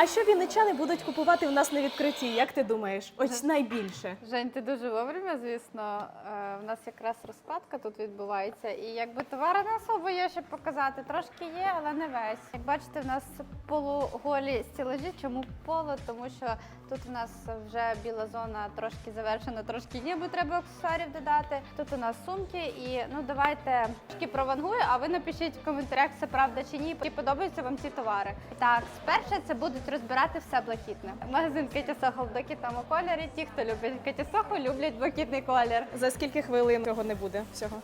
А що вінничани будуть купувати у нас на відкритті? Як ти думаєш? Ось найбільше. Жень, ти дуже вовремя, звісно. Е, В нас якраз розкладка тут відбувається. І якби товари не особо є ще показати. Трошки є, але не весь. Як бачите, в нас полуголі стілажі. Чому поло? Тому що тут у нас вже біла зона трошки завершена, трошки ні, бо треба аксесуарів додати. Тут у нас сумки, і ну давайте трошки провангую, а ви напишіть в коментарях, це правда чи ні. Чи подобаються вам ці товари. Так, спершу це будуть розбирати все блакитне. Магазин Кеті Сохо в блакитному кольорі. Ті, хто любить Кеті Сохо, люблять блакитний колір. За скільки хвилин цього не буде всього?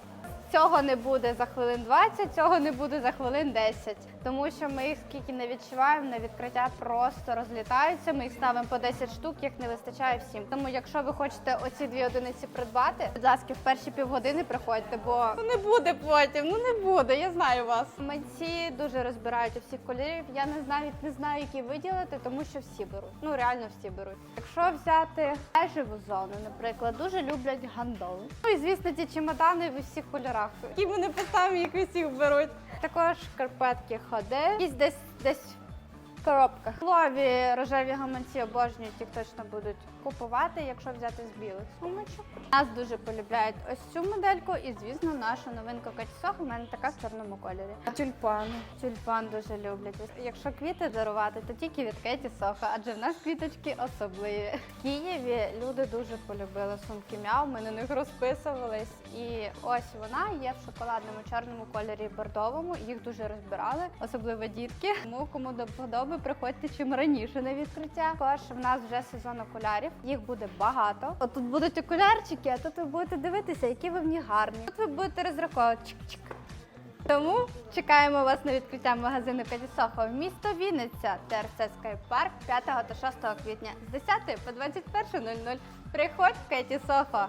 Цього не буде за хвилин 20, цього не буде за хвилин 10. Тому що ми їх скільки не відчуваємо, на відкриття просто розлітаються. Ми їх ставимо по 10 штук, їх не вистачає всім. Тому, якщо ви хочете оці дві одиниці придбати, будь ласка, в перші півгодини приходьте, бо ну не буде потім. Ну не буде. Я знаю вас. Митці дуже розбирають у всіх кольорів. Я не знаю, не знаю, які виділити, тому що всі беруть. Ну реально всі беруть. Якщо взяти бежеву зону, наприклад, дуже люблять гандол. Ну і звісно, ті чемодани в усіх кольорах. Які ми не поставимо, їх усіх беруть. Також шкарпетки ходи. Якісь десь десь в коробках. Лові рожеві гаманці обожнюють, їх точно будуть купувати, якщо взяти з білих сумочок. Нас дуже полюбляють ось цю модельку, і звісно, нашу новинку Катісох у мене така в чорному кольорі. А тюльпани. Тюльпан дуже люблять. Якщо квіти дарувати, то тільки від Кеті Соха, адже в нас квіточки особливі. В Києві люди дуже полюбили сумки мяу. Ми на них розписувались. І ось вона є в шоколадному чорному кольорі бордовому. Їх дуже розбирали, особливо дітки. Тому кому до вподоби, приходьте чим раніше на відкриття. Також в нас вже сезон окулярів. Їх буде багато. От тут будуть окулярчики, а тут ви будете дивитися, які ви в них гарні. Тут ви будете розраховувати чик-чик. Тому чекаємо вас на відкриття магазину Катісохо в місто Вінниця, ТРЦ Скайпарк 5 та 6 квітня з 10 по 21.00. Приходь в Катісохо!